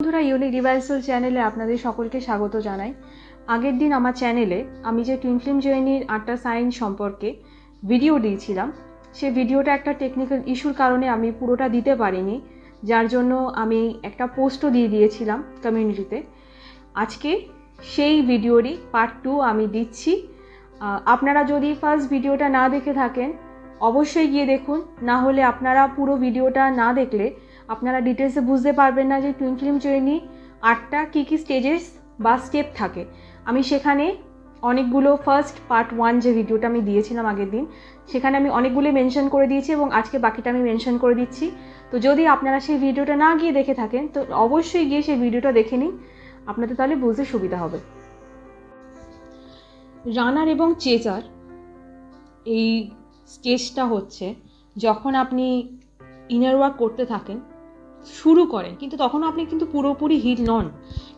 বন্ধুরা ইউনিক ডিভাইসাল চ্যানেলে আপনাদের সকলকে স্বাগত জানাই। আগের দিন আমার চ্যানেলে আমি যে টুইন ফিল্ম জয়নির আটটা সাইন সম্পর্কে ভিডিও দিয়েছিলাম সেই ভিডিওটা একটা টেকনিক্যাল ইস্যুর কারণে আমি পুরোটা দিতে পারিনি, যার জন্য আমি একটা পোস্টও দিয়ে দিয়েছিলাম কমিউনিটিতে আজকে সেই ভিডিওরই পার্ট টু আমি দিচ্ছি। আপনারা যদি ফার্স্ট ভিডিওটা না দেখে থাকেন, অবশ্যই গিয়ে দেখুন, না হলে আপনারা পুরো ভিডিওটা না দেখলে আপনারা ডিটেলসে বুঝতে পারবেন না যে টুইন ফিল্ম জার্নি আটটা কী কী স্টেজেস বা স্টেপ থাকে। আমি সেখানে অনেকগুলো ফার্স্ট পার্ট ওয়ান যে ভিডিওটা আমি দিয়েছিলাম আগের দিন, সেখানে আমি অনেকগুলো মেনশন করে দিয়েছি এবং আজকে বাকিটা আমি মেনশন করে দিচ্ছি। তো যদি আপনারা সেই ভিডিওটা না গিয়ে দেখে থাকেন, তো অবশ্যই গিয়ে সেই ভিডিওটা দেখে নিন। আপনাদের তাহলে বুঝতে সুবিধা হবে। রানার এবং চেজার এই স্টেজটা হচ্ছে যখন আপনি ইনার ওয়ার্ক করতে থাকেন শুরু করেন। কিন্তু তখনও আপনি কিন্তু পুরোপুরি হিট নন।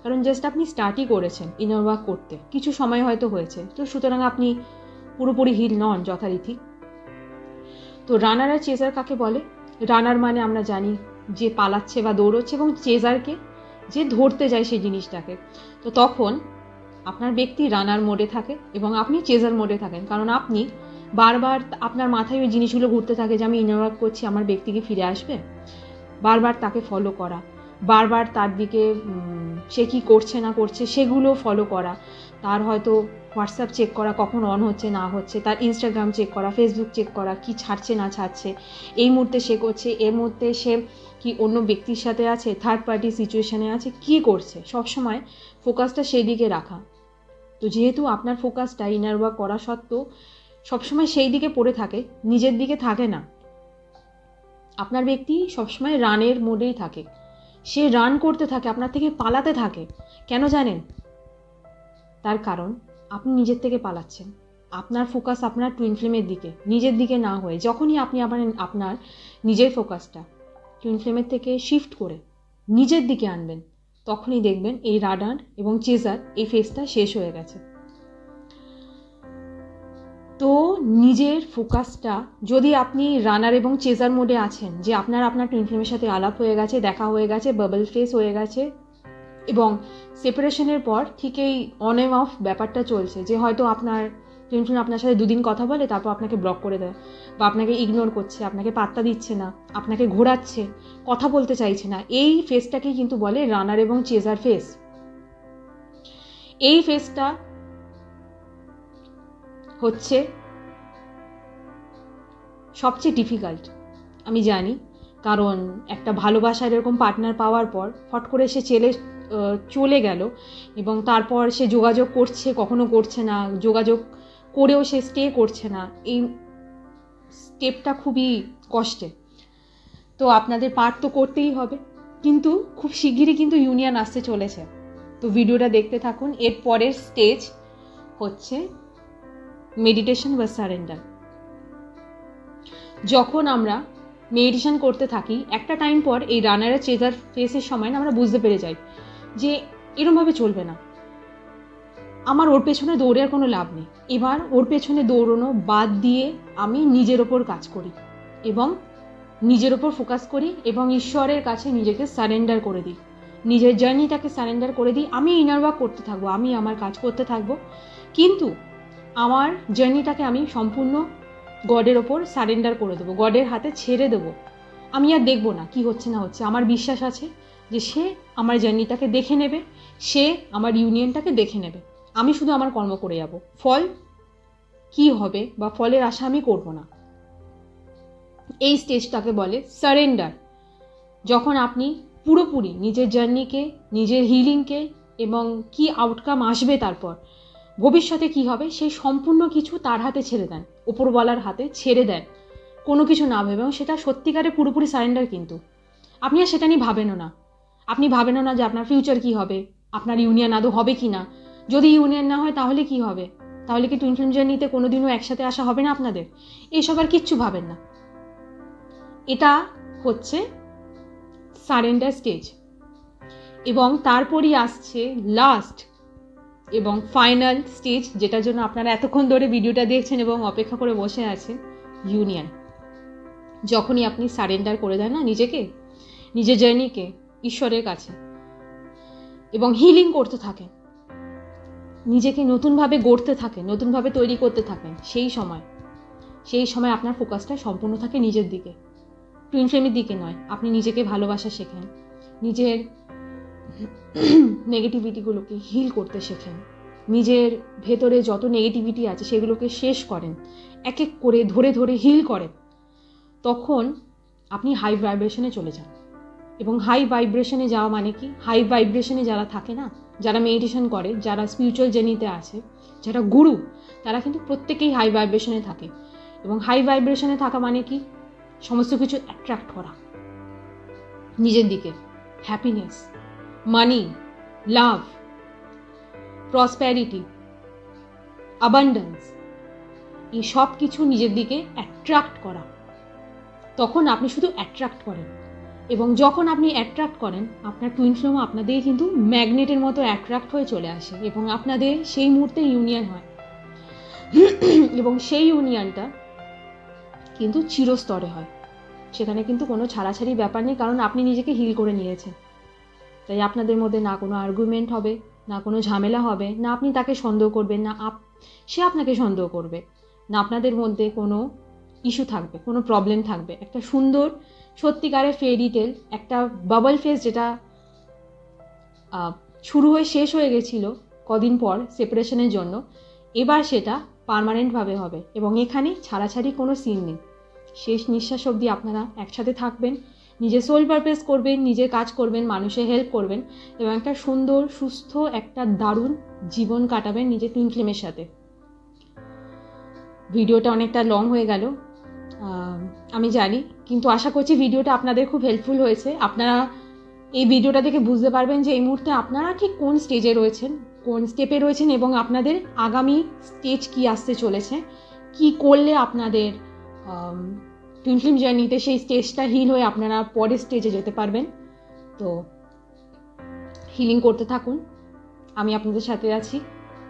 কারণ জাস্ট আপনি স্টার্টই করেছেন ইনার ওয়ার্ক করতে। কিছু সময় হয়তো হয়েছে। তো সুতরাং আপনি পুরোপুরি হিল নন যথারীতি। তো রানার আর চেজার কাকে বলে? রানার মানে আমরা জানি যে পালাচ্ছে বা দৌড়চ্ছে এবং চেজারকে যে ধরতে যায় সেই জিনিসটাকে। তো তখন আপনার ব্যক্তি রানার মোডে থাকে এবং আপনি চেজার মোডে থাকেন। কারণ আপনি বারবার আপনার মাথায় ওই জিনিসগুলো ঘুরতে থাকে যে আমি ইনার ওয়ার্ক করছি, আমার ব্যক্তিকে ফিরে আসবে? বারবার তাকে ফলো করা, বারবার তার দিকে সে কি করছে না করছে সেগুলো ফলো করা। তার হয়তো হোয়াটসঅ্যাপ চেক করা কখন অন হচ্ছে না হচ্ছে, তার ইনস্টাগ্রাম চেক করা ফেসবুক চেক করা, কি ছাড়ছে না ছাড়ছে। এই মুহূর্তে সে করছে, এর মধ্যে সে কি অন্য ব্যক্তির সাথে আছে থার্ড পার্টি সিচুয়েশানে আছে, কি করছে? সবসময় ফোকাসটা সেই দিকে রাখা। তো যেহেতু আপনার ফোকাসটা ইনার ওয়ার্ক করা সত্ত্বেও সবসময় সেই দিকে পড়ে থাকে, নিজের দিকে থাকে না। আপনার ব্যক্তি সবসময় রানের মোডেই থাকে। সে রান করতে থাকে, আপনার থেকে পালাতে থাকে। কেন জানেন? তার কারণ, আপনি নিজের থেকে পালাচ্ছেন। আপনার ফোকাস আপনার টুইন ফ্লেমের দিকে, নিজের দিকে না হয়ে, যখনই আপনি আবার আপনার নিজের ফোকাসটা টুইন ফ্লেমের থেকে শিফট করে নিজের দিকে আনবেন, তখনই দেখবেন এই রাডার এবং চেজার এই ফেসটা শেষ হয়ে গেছে। তো নিজের ফোকাসটা, যদি আপনি রানার এবং চেজার মোডে আছেন, যে আপনার আপনার টুইন ফিল্মের সাথে আলাপ হয়ে গেছে, দেখা হয়ে গেছে বাবল ফেস হয়ে গেছে, এবং সেপারেশনের পর ঠিক এই অন এম অফ ব্যাপারটা চলছে, যে হয়তো আপনার টুইন ফিল্ম আপনার সাথে দুদিন কথা বলে, তারপর আপনাকে ব্লক করে দেয়, বা আপনাকে ইগনোর করছে, আপনাকে পাত্তা দিচ্ছে না, আপনাকে ঘোরাচ্ছে, কথা বলতে চাইছে না, এই ফেসটাকেই কিন্তু বলে রানার এবং চেজার ফেস এই ফেসটা হচ্ছে সবচেয়ে ডিফিকাল্ট আমি জানি। কারণ একটা ভালোবাসার এরকম পার্টনার পাওয়ার পর ফট করে সে চেলে চলে গেল এবং তারপর সে যোগাযোগ করছে, কখনো করছে না, যোগাযোগ করেও সে স্টে করছে না। এই স্টেপটা খুবই কষ্টে। তো আপনাদের পার্ট তো করতেই হবে। কিন্তু খুব শিগগিরই কিন্তু ইউনিয়ন আসতে চলেছে। তো ভিডিওটা দেখতে থাকুন। এর পরের স্টেজ হচ্ছে মেডিটেশন বা সারেন্ডার যখন আমরা মেডিটেশন করতে থাকি, একটা টাইম পর এই রানারের চেজার ফেসের সময় আমরা বুঝতে পেরে যাই যে এরমভাবে চলবে না। আমার ওর পেছনে দৌড়ে কোনো লাভ নেই। এবার ওর পেছনে দৌড়নো বাদ দিয়ে আমি নিজের ওপর কাজ করি এবং নিজের ওপর ফোকাস করি এবং ঈশ্বরের কাছে নিজেকে সারেন্ডার করে দিই। নিজের জার্নিটাকে সারেন্ডার করে দিই। আমি ইনার ওয়ার্ক করতে থাকব, আমি আমার কাজ করতে থাকব। কিন্তু আমার জার্নিটাকে আমি সম্পূর্ণ গডের ওপর সারেন্ডার করে দেবো, গডের হাতে ছেড়ে দেবো। আমি আর দেখব না কি হচ্ছে না হচ্ছে। আমার বিশ্বাস আছে যে সে আমার জার্নিটাকে দেখে নেবে, সে আমার ইউনিয়নটাকে দেখে নেবে। আমি শুধু আমার কর্ম করে যাব। ফল কি হবে বা ফলের আশা আমি করব না। এই স্টেজটাকে বলে সারেন্ডার যখন আপনি পুরোপুরি নিজের জার্নিকে, নিজের হিলিংকে এবং কি আউটকাম আসবে তারপর ভবিষ্যতে কি হবে, সেই সম্পূর্ণ কিছু তার হাতে ছেড়ে দেন ওপরওয়ালার হাতে ছেড়ে দেন। কোনো কিছু না ভেবে এবং সেটা সত্যিকারে পুরোপুরি সারেন্ডার কিন্তু। আপনি আর সেটা নিয়ে ভাবেনও না। আপনি ভাবেনও না যে আপনার ফিউচার কি হবে, আপনার ইউনিয়ন আদৌ হবে কি না। যদি ইউনিয়ন না হয় তাহলে কি হবে? তাহলে কি টুইন ফিল্ম জার্নিতে কোনোদিনও একসাথে আসা হবে না আপনাদের? এইসব আর কিচ্ছু ভাবেন না। এটা হচ্ছে সারেন্ডার স্টেজ এবং তারপরই আসছে লাস্ট এবং ফাইনাল স্টেজ যেটার জন্য আপনারা এতক্ষণ ধরে ভিডিওটা দেখছেন এবং অপেক্ষা করে বসে আছেন ইউনিয়ন যখনই আপনি সারেন্ডার করে দেন না নিজেকে, নিজের জার্নিকে ঈশ্বরের কাছে, এবং হিলিং করতে থাকেন, নিজেকে নতুনভাবে গড়তে থাকেন, নতুনভাবে তৈরি করতে থাকেন, সেই সময় সেই সময় আপনার ফোকাসটা সম্পূর্ণ থাকে নিজের দিকে। টুইন ফ্লেমের দিকে নয়, আপনি নিজেকে ভালোবাসা শেখেন, নিজের নেগেটিভিটিগুলোকে হিল করতে শেখেন। নিজের ভেতরে যত নেগেটিভিটি আছে সেগুলোকে শেষ করেন। এক এক করে ধরে ধরে হিল করেন। তখন আপনি হাই ভাইব্রেশনে চলে যান। এবং হাই ভাইব্রেশনে যাওয়া মানে কি? হাই ভাইব্রেশনে যারা থাকে না, যারা মেডিটেশন করে, যারা স্পিরিচুয়াল জার্নিতে আছে, যারা গুরু তারা কিন্তু প্রত্যেকেই হাই ভাইব্রেশনে থাকে। এবং হাই ভাইব্রেশনে থাকা মানে কি? সমস্ত কিছু অ্যাট্রাক্ট করা। নিজের দিকে। হ্যাপিনেস মানি লাভ প্রসপ্যারিটি আবান্ডেন্স এই সব কিছু নিজের দিকে অ্যাট্রাক্ট করা। তখন আপনি শুধু অ্যাট্রাক্ট করেন এবং যখন আপনি অ্যাট্রাক্ট করেন, আপনার টুইন ফ্লেম আপনাদের কিন্তু ম্যাগনেটের মতো অ্যাট্রাক্ট হয়ে চলে আসে এবং আপনাদের সেই মুহূর্তে ইউনিয়ন হয়। এবং সেই ইউনিয়নটা কিন্তু চিরস্তরে হয়। সেখানে কিন্তু কোনো ছাড়াছাড়ি ব্যাপার নেই, কারণ আপনি নিজেকে হিল করে নিয়েছেন। তাই আপনাদের মধ্যে না কোনো আর্গুমেন্ট হবে, না কোনো ঝামেলা হবে, না আপনি তাকে সন্দেহ করবেন, না আপ, সে আপনাকে সন্দেহ করবে। না আপনাদের মধ্যে কোনো ইস্যু থাকবে, কোনো প্রবলেম থাকবে। একটা সুন্দর, সত্যিকারের ফেরি টেল একটা বাবল ফেস যেটা শুরু হয়ে শেষ হয়ে গেছিল কদিন পর সেপারেশনের জন্য, এবার সেটা পার্মানেন্টভাবে হবে এবং এখানে ছাড়াছাড়ি কোনো সিন নেই। শেষ নিঃশ্বাস অবধি আপনারা একসাথে থাকবেন। নিজের সোল পারপেস করবেন নিজের কাজ করবেন মানুষের হেল্প করবেন এবং একটা সুন্দর, সুস্থ, একটা দারুণ জীবন কাটাবেন নিজের টুইন ফ্লেমের সাথে। ভিডিওটা অনেকটা লং হয়ে গেল। আমি জানি, কিন্তু আশা করছি ভিডিওটা আপনাদের খুব হেল্পফুল হয়েছে। আপনারা এই ভিডিওটা দেখে বুঝতে পারবেন যে এই মুহূর্তে আপনারা ঠিক কোন স্টেজে রয়েছেন, কোন স্টেপে রয়েছেন এবং আপনাদের আগামী স্টেজ কি আসতে চলেছে, কি করলে আপনাদের টুইন ফিল্ম জার্নিতে সেই স্টেজটা হিল হয়ে আপনারা পরের স্টেজে যেতে পারবেন। তো হিলিং করতে থাকুন। আমি আপনাদের সাথে আছি।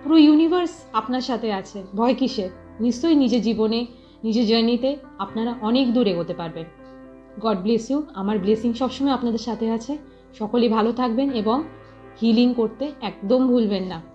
পুরো ইউনিভার্স আপনার সাথে আছে। ভয় কিসের? নিশ্চয়ই নিজের জীবনে, নিজের জার্নিতে আপনারা অনেক দূর এগোতে পারবেন। গড ব্লেস ইউ আমার ব্লেসিং সবসময় আপনাদের সাথে আছে। সকলেই ভালো থাকবেন এবং হিলিং করতে একদম ভুলবেন না।